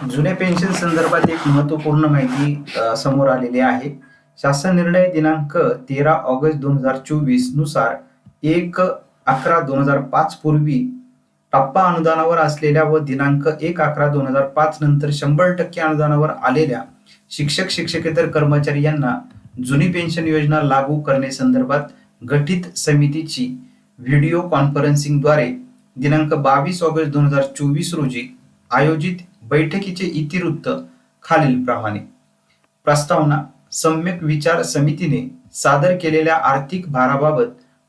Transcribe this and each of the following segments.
जुन्या पेन्शन संदर्भात एक महत्त्वपूर्ण माहिती समोर आलेली आहे. शासन निर्णय दिनांक तेरा ऑगस्ट दोन हजार चोवीसनुसार एक अकरा दोन हजार पाच पूर्वी टप्पा अनुदानावर असलेल्या व दिनांक एक अकरा दोन हजार पाच नंतर शंभर टक्के अनुदानावर आलेल्या शिक्षक शिक्षकेतर कर्मचारी यांना जुनी पेन्शन योजना लागू करण्यासंदर्भात गठीत समितीची व्हिडिओ कॉन्फरन्सिंगद्वारे दिनांक बावीस ऑगस्ट दोन हजार चोवीस रोजी आयोजित बैठकीचे इतिवृत्त खालीलप्रमाणे. प्रस्तावना सम्यक विचार समितीने सादर केलेल्या आर्थिक भाराबाबत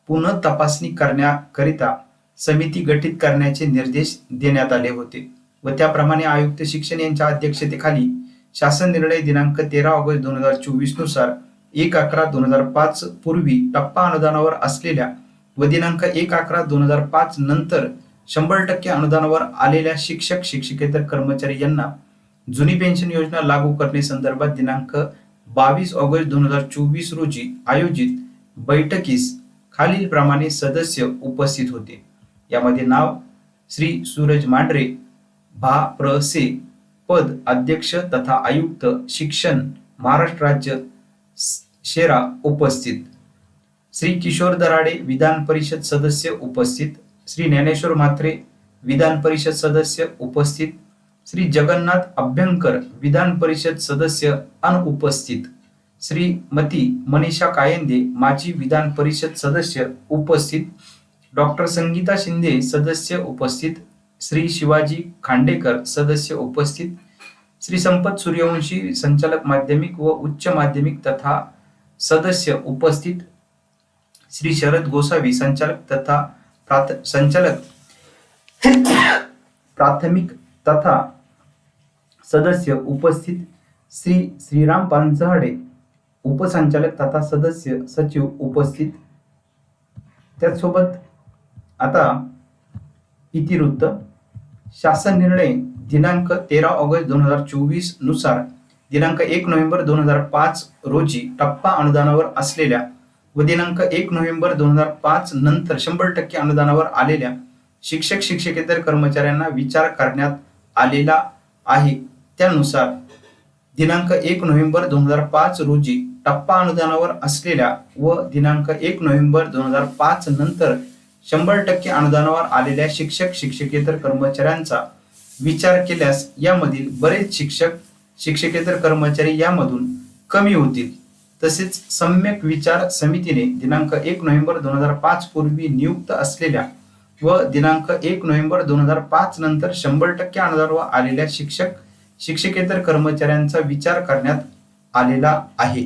पुनः तपासणी करण्याकरिता समिती गठीत करण्याचे निर्देश देण्यात आले होते व त्याप्रमाणे आयुक्त शिक्षण यांच्या अध्यक्षतेखाली शासन निर्णय दिनांक तेरा ऑगस्ट दोन हजार चोवीसनुसार एक अकरा दोन हजार पाच पूर्वी टप्पा अनुदानावर असलेल्या व दिनांक एक अकरा दोन हजार पाच नंतर शंभर टक्के अनुदानावर आलेल्या शिक्षक शिक्षकेतर कर्मचारी यांना जुनी पेन्शन योजना लागू करणे संदर्भात दिनांक बावीस ऑगस्ट दोन हजार चोवीस रोजी आयोजित बैठकीस खालील प्रमाणे सदस्य उपस्थित होते. यामध्ये नाव श्री सूरज मांढरे भा. प्र. से. पद अध्यक्ष तथा आयुक्त शिक्षण महाराष्ट्र राज्य शेरा उपस्थित. श्री किशोर दराडे विधान परिषद सदस्य उपस्थित. श्री ज्ञानेश्वर म्हात्रे विधान परिषद सदस्य उपस्थित श्री जगन्नाथ अभ्यंकर विधान परिषद सदस्य अनुपस्थित श्रीमती मनीषा कायंदे माजी विधान परिषद सदस्य उपस्थित डॉक्टर संगीता शिंदे सदस्य उपस्थित श्री शिवाजी खांडेकर सदस्य उपस्थित श्री संपत सूर्यवंशी संचालक माध्यमिक व उच्च माध्यमिक तथा सदस्य उपस्थित श्री शरद गोसावी संचालक तथा संचालक. प्राथमिक तथा सदस्य उपस्थित श्री श्रीराम पानसहाडे उपसंचालक तथा सदस्य सचिव उपस्थित. त्याचसोबत आता इतिवृत्त शासन निर्णय दिनांक तेरा ऑगस्ट दोन हजार चोवीसनुसार दिनांक एक नोव्हेंबर दोन हजार पाच रोजी टप्पा अनुदानावर असलेल्या व दिनांक एक नोव्हेंबर दोन हजार पाच नंतर शंभर टक्के अनुदानावर आलेल्या शिक्षक शिक्षकेतर कर्मचाऱ्यांना विचार करण्यात आलेला आहे. त्यानुसार दिनांक एक नोव्हेंबर दोन हजार पाच रोजी टप्पा अनुदानावर असलेल्या व दिनांक एक नोव्हेंबर दोन हजार पाच नंतर शंभर टक्के अनुदानावर आलेल्या शिक्षक शिक्षकेतर कर्मचाऱ्यांचा विचार केल्यास यामधील बरेच शिक्षक शिक्षकेतर कर्मचारी यामधून कमी होतील. तसेच सम्यक विचार समितीने दिनांक एक नोव्हेंबर दोन हजार पाच पूर्वी नियुक्त असलेल्या व दिनांक एक नोव्हेंबर दोन हजार पाच नंतर शंभर टक्के अनुदानावर आलेल्या शिक्षक शिक्षकेतर कर्मचाऱ्यांचा विचार करण्यात आलेला आहे.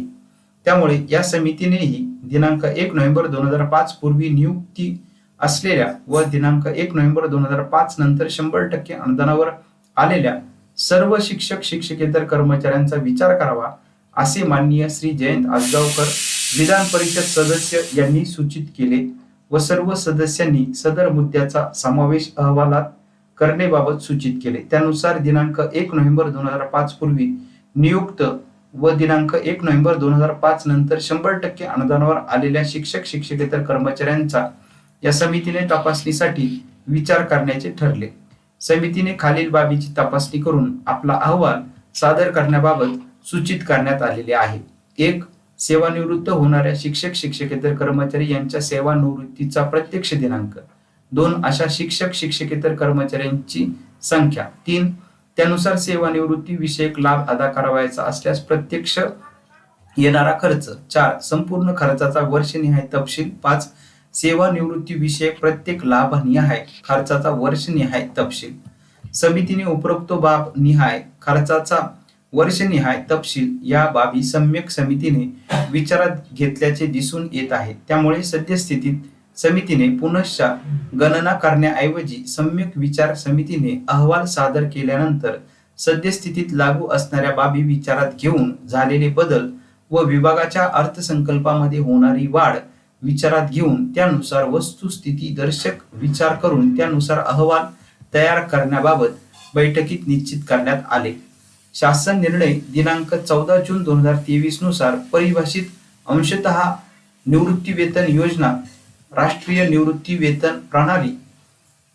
त्यामुळे या समितीनेही दिनांक एक नोव्हेंबर दोन हजार पाच पूर्वी नियुक्ती असलेल्या व दिनांक एक नोव्हेंबर दोन हजार पाच नंतर शंभर टक्के अनुदानावर आलेल्या सर्व शिक्षक शिक्षकेतर कर्मचाऱ्यांचा विचार करावा असे माननीय श्री जयंत आसगावकर विधान परिषद सदस्य यांनी सूचित केले व सर्व सदस्यांनी सदर मुद्द्याचा समावेश अहवालात करण्याबाबत सूचित केले. त्यानुसार दिनांक एक नोव्हेंबर दोन हजार पाच पूर्वी नियुक्त व दिनांक एक नोव्हेंबर दोन हजार पाच नंतर शंभर टक्के अनुदानावर आलेल्या शिक्षक शिक्षकेतर कर्मचाऱ्यांचा या समितीने तपासणीसाठी विचार करण्याचे ठरले. समितीने खालील बाबीची तपासणी करून आपला अहवाल सादर करण्याबाबत सूचित करण्यात आलेले आहे. एक सेवानिवृत्त होणाऱ्या शिक्षक शिक्षकेतर कर्मचारी यांच्या सेवानिवृत्तीचा प्रत्यक्ष दिनांक. दोन अशा शिक्षक शिक्षकेतर कर्मचाऱ्यांची संख्या. तीन त्यानुसार सेवानिवृत्ती विषयक लाभ अदा करावायचा असल्यास प्रत्यक्ष येणारा खर्च. चार संपूर्ण खर्चाचा वर्षनिहाय तपशील. पाच सेवानिवृत्ती विषयक प्रत्येक लाभनिहाय खर्चाचा वर्षनिहाय तपशील. समितीने उपरोक्त बाब निहाय खर्चाचा वर्षनिहाय तपशील या बाबी सम्यक समितीने विचारात घेतल्याचे दिसून येत आहे. त्यामुळे सद्यस्थितीत समितीने पुनश्च गणना करण्याऐवजी सम्यक विचार समितीने अहवाल सादर केल्यानंतर सद्यस्थितीत लागू असणाऱ्या बाबी विचारात घेऊन झालेले बदल व विभागाच्या अर्थसंकल्पामध्ये होणारी वाढ विचारात घेऊन त्यानुसार वस्तुस्थिती दर्शक विचार करून त्यानुसार अहवाल तयार करण्याबाबत बैठकीत निश्चित करण्यात आले. शासन निर्णय दिनांक चौदा जून दोन हजार तेवीसनुसार परिभाषित अंशतः निवृत्ती वेतन योजना राष्ट्रीय निवृत्ती वेतन प्रणाली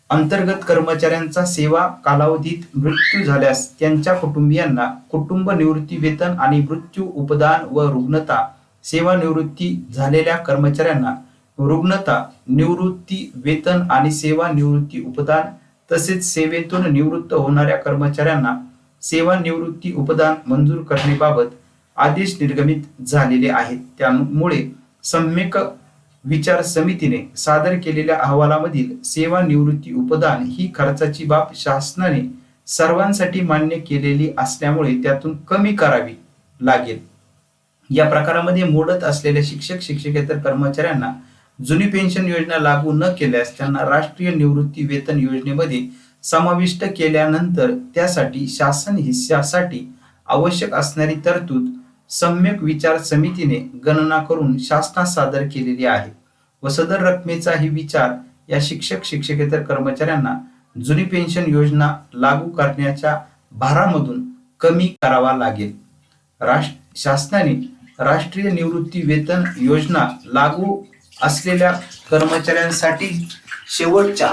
अंतर्गत कर्मचाऱ्यांचा सेवा कालावधीत मृत्यू झाल्यास त्यांच्या कुटुंबियांना कुटुंब निवृत्ती वेतन आणि मृत्यू उपदान व रुग्णता सेवानिवृत्ती झालेल्या कर्मचाऱ्यांना रुग्णता निवृत्ती वेतन आणि सेवा निवृत्ती उपदान तसेच सेवेतून निवृत्त होणाऱ्या कर्मचाऱ्यांना सेवा निवृत्ती उपदान मंजूर करण्याबाबत आदेश निर्गमित झालेले आहेत. त्यामुळे सम्यक विचार समितीने सादर केलेल्या अहवालामधील सेवा निवृत्ती उपदान ही खर्चाची बाब शासनाने सर्वांसाठी मान्य केलेली असल्यामुळे त्यातून कमी करावी लागेल. या प्रकारामध्ये मोडत असलेल्या शिक्षक शिक्षकेतर कर्मचाऱ्यांना जुनी पेन्शन योजना लागू न केल्यास त्यांना राष्ट्रीय निवृत्ती वेतन योजनेमध्ये समाविष्ट केल्यानंतर त्यासाठी शासन हिस्स्यासाठी आवश्यक असणारी तरतूद सम्यक विचार समितीने गणना करून शासनास सादर केलेली आहे व सदर रकमेचाही विचार या शिक्षक शिक्षकेतर कर्मचाऱ्यांना जुनी पेन्शन योजना लागू करण्याच्या भारामधून कमी करावा लागेल. राष्ट्र शासनाने राष्ट्रीय निवृत्ती वेतन योजना लागू असलेल्या कर्मचाऱ्यांसाठी शेवटच्या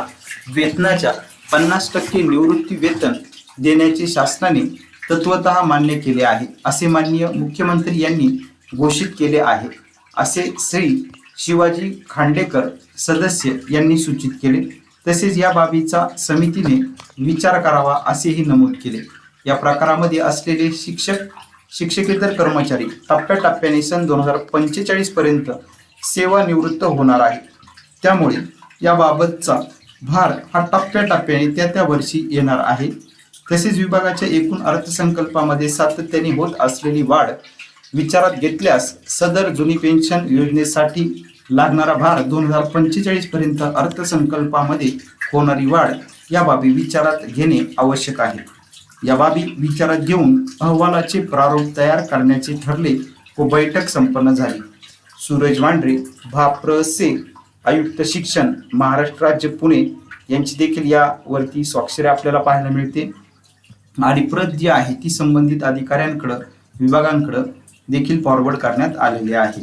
वेतनाच्या पन्नास टक्के निवृत्ती वेतन देण्याचे शासनाने तत्वत मान्य केले आहे असे माननीय मुख्यमंत्री यांनी घोषित केले आहे. असे श्री शिवाजी खांडेकर सदस्य यांनी सूचित केले. तसेच या बाबीचा समितीने विचार करावा असेही नमूद केले. या प्रकारामध्ये असलेले शिक्षक शिक्षकेतर कर्मचारी टप्प्याटप्प्याने सन दोन हजार पंचेचाळीसपर्यंत सेवानिवृत्त होणार आहे त्यामुळे याबाबतचा भार हा टप्प्याटप्प्याने त्या त्या वर्षी येणार आहे. तसेच विभागाच्या एकूण अर्थसंकल्पामध्ये सातत्याने होत असलेली वाढ विचारात घेतल्यास सदर जुनी पेन्शन योजनेसाठी लागणारा भार दोन हजार पंचेचाळीस पर्यंत अर्थसंकल्पामध्ये होणारी वाढ या बाबी विचारात घेणे आवश्यक आहे. या बाबी विचारात घेऊन अहवालाचे प्रारूप तयार करण्याचे ठरले व बैठक संपन्न झाली. सूरज वांड्रे भाप्रसे आयुक्त शिक्षण महाराष्ट्र राज्य पुणे यांची देखील यावरती स्वाक्षरी आपल्याला पाहायला मिळते आणि प्रत जी आहे ती संबंधित अधिकाऱ्यांकडं विभागांकडं देखील फॉरवर्ड करण्यात आलेली आहे.